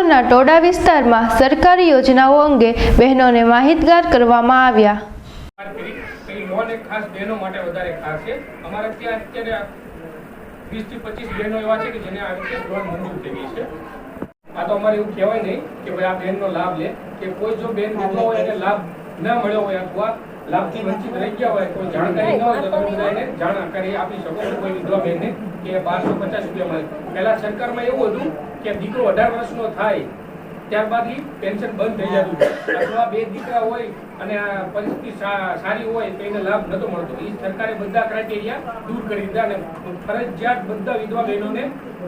સિહોરના ટોડા વિસ્તારમાં સરકારી યોજનાઓ અંગે બહેનોને માહિતગાર કરવામાં આવ્યા. આ તો અમારે એવું કહેવાય નહીં કે ભાઈ આ બહેનનો લાભ લે, કે કોઈ જો બેન વિધવા હોય એને લાભ ન મળ્યો હોય અથવા લાભથી વંચિત રહી ગયા હોય, કોઈ જાણકારી ન હોય, તો તમે બધાને જાણ કરી આપી શકો કોઈ વિધવા બેનને કે બારસો પચાસ રૂપિયા મળે. પહેલા સરકારમાં એવું હતું કે દીકરો અઢાર વર્ષનો થાય, ત્યારબાદ પેન્શન બંધ થઈ જતું. અથવા બે દીકરા હોય અને પરિસ્થિતિ સારી હોય તો એને લાભ નતો મળતો. એ સરકારે બધા ક્રાઇટેરિયા દૂર કરી દીધા અને ફરજિયાત બધા વિધવા બહેનોને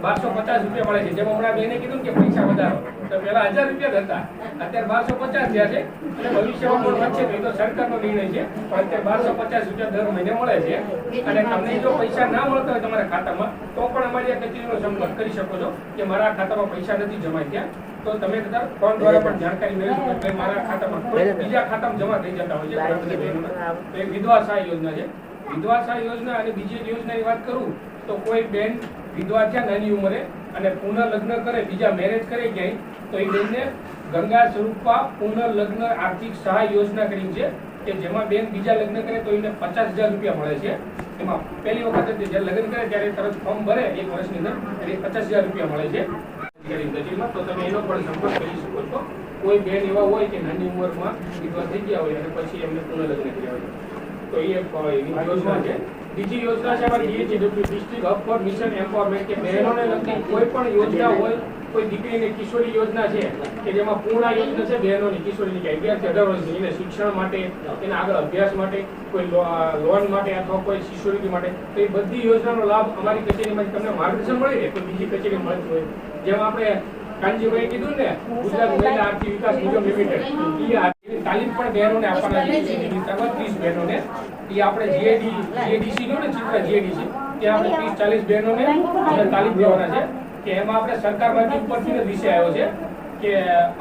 બારસો પચાસ રૂપિયા મળે છે. જેમ હમણાં બેને કીધું કે પૈસા વધારો. તો પહેલા હજાર રૂપિયા જ હતા. અત્યારે બારસો પચાસ થયા છે અને ભવિષ્યમાં પણ વધશે એ તો સરકારનો નિર્ણય છે. પણ અત્યારે બારસો પચાસ રૂપિયા દર મહિને મળે છે. અને તમને જો પૈસા ના મળતા હોય તમારા ખાતામાં તો પણ અમારી આ કચેરીનો સંપર્ક કરી શકો છો કે મારા ખાતામાં પૈસા નથી જમાય ત્યાં તો તમે કદાચ ફોન દ્વારા પણ જાણકારી મેળવી શકો કે મારા ખાતામાં બીજા ખાતામાં જમા થઈ જતા હોય છે એક વિધવા સહાય યોજના છે. વિધવા સહાય યોજના અને બીજી એક યોજનાની વાત કરું તો કોઈ બેન વિધવા થયા નાની ઉંમરે અને પુનઃલગ્ન કરે બીજા મેરેજ કરે ક્યાંય તો એ બેનને ગંગા સ્વરૂપા પુનઃલગ્ન આર્થિક સહાય યોજના કરી છે કે જેમાં બેન બીજા લગ્ન કરે તો એને પચાસ હજાર રૂપિયા મળે છે. એમાં પહેલી વખત જ્યારે લગ્ન કરે ત્યારે તરત ફોર્મ ભરે એક વર્ષની અંદર એટલે પચાસ હજાર રૂપિયા મળે છે. તો તમે એનો પણ સંપર્ક કરી શકો છો. કોઈ બેન એવા હોય કે નાની ઉંમરમાં વિધવા થઈ ગયા હોય અને પછી એમને પુનઃલગ્ન કર્યા હોય. તો એ એવી યોજના છે. બીજી યોજના છે અમારી DHW district hub for mission empowerment કે બહેનોને લગતી કોઈ પણ યોજના હોય કોઈ દીકરીને કિશોરી યોજના છે કે જેમાં પૂર્ણ યોજના છે બહેનોની કિશોરીની કે અગિયારથી અઢાર વર્ષની એને શિક્ષણ માટે એના આગળ અભ્યાસ માટે કોઈ લોન માટે અથવા કોઈ શિષ્યવૃત્તિ માટે તો એ બધી યોજનાનો લાભ અમારી કચેરીમાંથી તમને માર્ગદર્શન મળી રહે કોઈ બીજી કચેરી મળતી હોય. જેમાં આપણે કાનજીભાઈ કીધું ને ગુજરાત મહિલા આર્થિક વિકાસ નિગમ લિમિટેડ. એ તાલીમ પણ બહેનોને આપવાના છે. 30 બહેનોને. એ આપણે જીએડી જીએડીસી નો ને ચિત્ર જીએડીસી ત્યાં આપણે 30 40 બહેનોને આપણે તાલીમ દેવાના છે. કે એમાં આપણે સરકારમાંથી ઉપરથી વિષય આવ્યો છે કે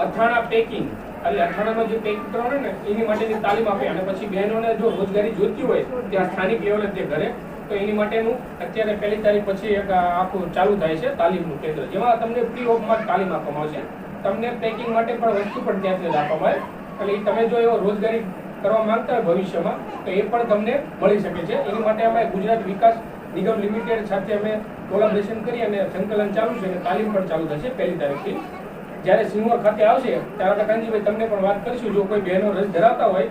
અથાણા પેકિંગ એટલે અથાણામાં જે પેક કરવાનું ને એની માટેની તાલીમ આપે. અને પછી બહેનોને જો રોજગારી જોઈતી હોય ત્યાં સ્થાનિક લેવલે તે ઘરે તો એની માટેનું અત્યારે પહેલી તારીખ પછી એક આખું ચાલુ થાય છે તાલીમનું કેન્દ્ર. જેમાં તમને ફ્રી ઓફમાં તાલીમ આપવામાં આવશે. તમને પેકિંગ માટે પણ વસ્તુ પણ ત્યાંથી જ આપવામાં આવે. એટલે તમે જો એવો રોજગારી કરવા માંગતા હોય ભવિષ્યમાં, તો એ પણ તમને મળી શકે છે. એની માટે અમે ગુજરાત વિકાસ નિગમ લિમિટેડ સાથે અમે કોલાબરેશન કરી અને સંકલન ચાલુ છે અને તાલીમ પણ ચાલુ થશે પહેલી તારીખથી. જ્યારે સિંહોર ખાતે આવશે, ત્યારે કાનજીભાઈ તમને પણ વાત કરીશું. જો કોઈ બહેનો રસ ધરાવતા હોય,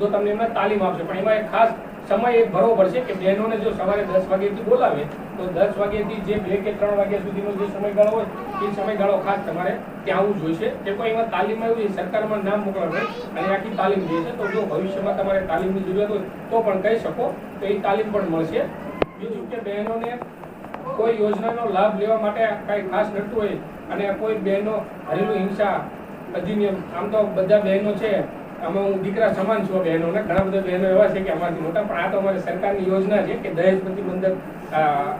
તો તમને એમાં તાલીમ આપશે. પણ એમાં એક ખાસ સમય એક ભરવો પડશે કે બહેનોને જો સવારે દસ વાગ્યાથી બોલાવે, તો દસ વાગ્યાથી જે બે કે ત્રણ વાગ્યા સુધીનો જે સમયગાળો હોય, એ સમયગાળો ખાસ તમારે ત્યાં આવવું જોઈશે. કે કોઈ એમાં તાલીમ આવી સરકારમાં નામ મોકલાવે અને આખી તાલીમ છે, તો જો ભવિષ્યમાં તમારે તાલીમની જરૂરિયાત હોય, તો પણ કહી શકો, તો એ તાલીમ પણ મળશે. બીજું કે બહેનોને કોઈ યોજનાનો લાભ લેવા માટે કાંઈ ખાસ નડતું હોય, અને કોઈ બહેનો હરેલું હિંસા અધિનિયમ, આમ તો બધા બહેનો છે આમાં હું દીકરા સમાન છું બહેનોને ઘણા બધા બહેનો એવા છે કે અમારાથી મોટા, પણ આ તો અમારી સરકારની યોજના છે કે દહેજ પ્રતિબંધક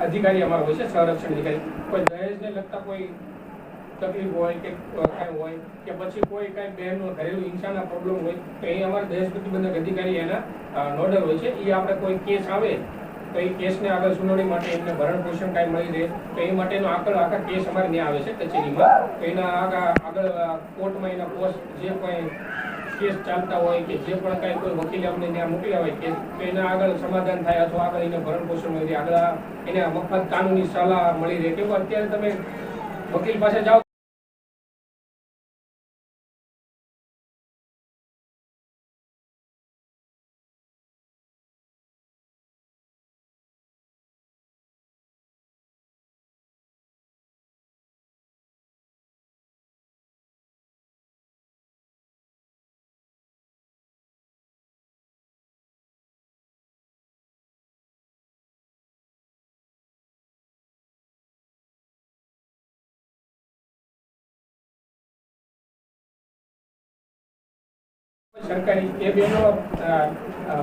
અધિકારી અમારો હોય છે, સંરક્ષણ અધિકારી. કોઈ દહેજને લગતા કોઈ તકલીફ હોય કે કાંઈ હોય કે પછી કોઈ કાંઈ બહેનનો ઘરેલું હિંસાના પ્રોબ્લેમ હોય, તો એ અમારા દહેજ પ્રતિબંધક અધિકારી એના નોડલ હોય છે. એ આપણે કોઈ કેસ આવે, તો એ કેસને આગળ સુનાવણી માટે એમને ભરણ પોષણ કાંઈ મળી રહે, તો એ માટેનો આગળ આખા કેસ અમારે ત્યાં આવે છે કચેરીમાં. તો એના આગળ આગળ કોર્ટમાં એના પોસ્ટ જે કોઈ કેસ ચાલતા હોય કે જે પણ કાંઈ કોઈ વકીલે અમને ત્યાં મોકલ્યા હોય તો એના આગળ સમાધાન થાય અથવા આગળ એને ભરણ પોષણ મળી આગળ એને મફત કાનૂની સલાહ મળી રહે. કેવું અત્યારે તમે વકીલ પાસે જાઓ સરકારી એ બહેનો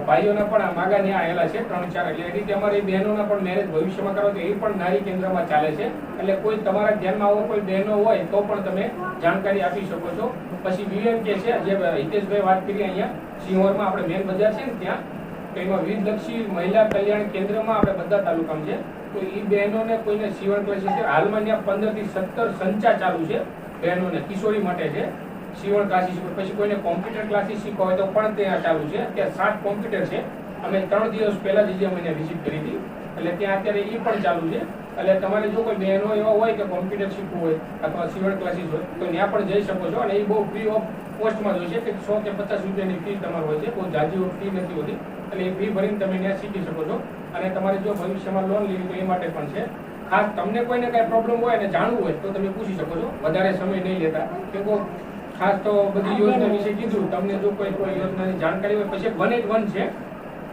ભાઈઓના પણ માગા ન્યા આવેલા છે, ત્રણ ચાર. એટલે એ રીતે અમારી બહેનોના પણ મેરેજ ભવિષ્યમાં કરો તો એ પણ નારી કેન્દ્રમાં ચાલે છે. એટલે કોઈ તમારા ધ્યાનમાં આવો, કોઈ બહેનો હોય, તો પણ તમે જાણકારી આપી શકો છો. પછી વીએમ કે છે, જે હિતેશભાઈ વાત કરી અહીંયા, સિંહોરમાં આપણે મેન બજાર છે ને ત્યાં, તો એમાં વિવિધલક્ષી મહિલા કલ્યાણ કેન્દ્રમાં આપણે બધા તાલુકામાં છે. તો એ બહેનોને કોઈને સીવણ છે. હાલમાં ત્યાં પંદરથી સત્તર સંચા ચાલુ છે, બહેનોને, કિશોરી માટે છે. સીવણ ક્લાસીસ પછી કોઈને કોમ્પ્યુટર ક્લાસીસ શીખવા હોય તો પણ ત્યાં ચાલુ છે. ત્યાં સાત કોમ્પ્યુટર છે. અમે ત્રણ દિવસ પહેલા જ જે અમે વિઝિટ કરી હતી. એટલે ત્યાં અત્યારે એ પણ ચાલુ છે. એટલે તમારે જો કોઈ બહેનો એવા હોય કે કોમ્પ્યુટર શીખવું હોય અથવા સિવણ ક્લાસીસ હોય, તો ત્યાં પણ જઈ શકો છો. અને એ બહુ ફ્રી ઓફ કોસ્ટમાં હોય છે કે સો કે પચાસ રૂપિયાની ફી તમારે હોય છે. બહુ જાજી ફી નથી હોતી. એટલે એ ફી ભરીને તમે ત્યાં શીખી શકો છો. અને તમારે જો ભવિષ્યમાં લોન લેવી તો એ માટે પણ છે. ખાસ તમને કોઈને કાંઈ પ્રોબ્લેમ હોય અને જાણવું હોય તો તમે પૂછી શકો છો. વધારે સમય નહીં લેતા. કે કોઈ ખાસ તો બધી યોજના વિશે કીધું. તમને જો કોઈ કોઈ યોજનાની જાણકારી હોય, પછી વન એટ વન છે.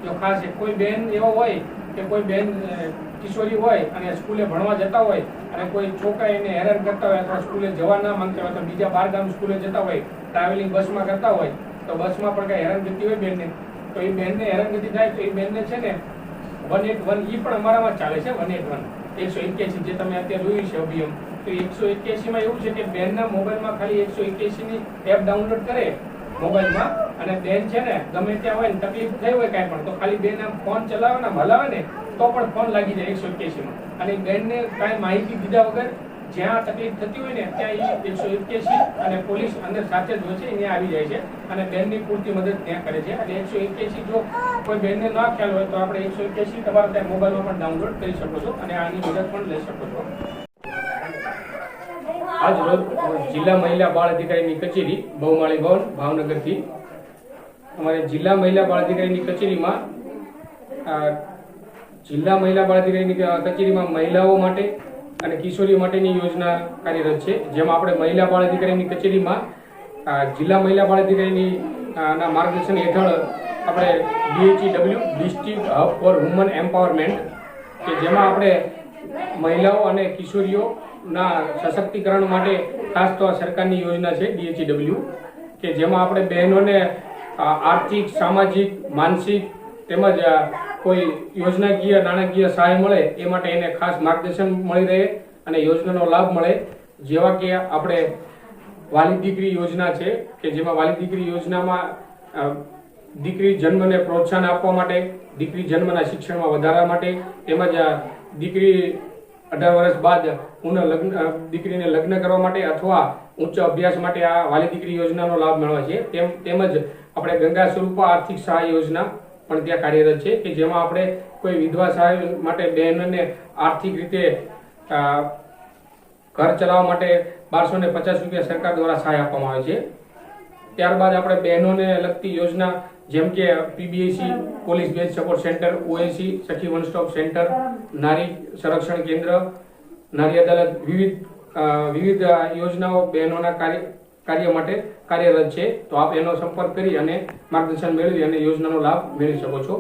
જો ખાસ કોઈ બેન એવો હોય કે કોઈ બેન કિશોરી હોય અને સ્કૂલે ભણવા જતા હોય અને કોઈ છોકરા એને હેરાન કરતા હોય અથવા સ્કૂલે જવા ના માંગતા હોય, તો બીજા બાર ગામ સ્કૂલે જતા હોય ટ્રાવેલિંગ બસમાં કરતા હોય, તો બસમાં પણ કઈ હેરાનગતિ હોય બેનને? તો એ બેનને હેરાનગતિ થાય તો એ બેનને છે ને વન એટ વન એ પણ અમારામાં ચાલે છે વન એટ વન એકસો એક્યાસી, જે તમે અત્યારે જોયું છે અભિયમ તો એકસો એક્યાસીમાં એવું છે કે બેનના મોબાઈલમાં ખાલી એકસો એક્યાસીની એપ ડાઉનલોડ કરે મોબાઈલમાં અને બેન છે ને ગમે ત્યાં હોય ને તકલીફ થઈ હોય કાંઈ પણ, તો ખાલી બેન આમ ફોન ચલાવે ને હલાવે ને, તો પણ ફોન લાગી જાય એકસો એક્યાસીમાં અને બેનને કાંઈ માહિતી દીધા વગર જ્યાં તકલીફ થતી હોય ને, ત્યાં એ એકસો એક્યાસી અને પોલીસ અંદર સાથે જ હોય છે ત્યાં આવી જાય છે. અને બેનની પૂરતી મદદ ત્યાં કરે છે. અને એકસો એક્યાસી જો કોઈ બેનને ના ખ્યાલ હોય, તો આપણે એકસો એક્યાસી તમારા ત્યાં મોબાઈલમાં પણ ડાઉનલોડ કરી શકો છો અને આની મદદ પણ લઈ શકો છો. આજ રોજ જિલ્લા મહિલા બાળ અધિકારીની કચેરી બહુમાળી ભવન, ભાવનગરથી. અમારે જિલ્લા મહિલા બાળ અધિકારીની કચેરીમાં જિલ્લા મહિલા બાળ અધિકારીની કચેરીમાં મહિલાઓ માટે અને કિશોરીઓ માટેની યોજના કાર્યરત છે. જેમાં આપણે મહિલા બાળ અધિકારીની કચેરીમાં જિલ્લા મહિલા બાળ અધિકારીની ના માર્ગદર્શન હેઠળ આપણે DHEW district hub for women empowerment કે જેમાં આપણે મહિલાઓ અને કિશોરીઓના સશક્તિકરણ માટે ખાસ તો આ સરકારની યોજના છે ડીએચઈડબલ્યુ કે જેમાં આપણે બહેનોને આર્થિક, સામાજિક, માનસિક તેમજ કોઈ યોજનાકીય, નાણાકીય સહાય મળે એ માટે એને ખાસ માર્ગદર્શન મળી રહે અને યોજનાનો લાભ મળે. જેવા કે આપણે વાલી દીકરી યોજના છે, કે જેમાં વાલી દીકરી યોજનામાં દીકરી જન્મને પ્રોત્સાહન આપવા માટે, દીકરી જન્મના શિક્ષણમાં વધારવા માટે તેમજ દીકરી અઢાર વર્ષ બાદ પુનઃ લગ્ન દીકરીને લગ્ન કરવા માટે અથવા ઉચ્ચ અભ્યાસ માટે આ વાલી દીકરી યોજનાનો લાભ મેળવે છે. તેમ, તેમજ આપણે ગંગા સ્વરૂપ આર્થિક સહાય યોજના પણ ત્યાં કાર્યરત છે કે જેમાં આપણે કોઈ વિધવા સહાય માટે બહેનોને આર્થિક રીતે ઘર ચલાવવા માટે બારસો ને પચાસ રૂપિયા સરકાર દ્વારા સહાય આપવામાં આવે છે. ત્યારબાદ આપણે બહેનોને લગતી યોજના જેમ કે PBAC police base support centre OAC Sakhi one stop centre નારી સંરક્ષણ કેન્દ્ર, નારી અદાલત વિવિધ વિવિધ યોજનાઓ બહેનોના કાર્ય કાર્ય માટે કાર્યરત છે. તો આપ એનો સંપર્ક કરી અને માર્ગદર્શન મેળવી અને યોજનાનો લાભ મેળવી શકો છો.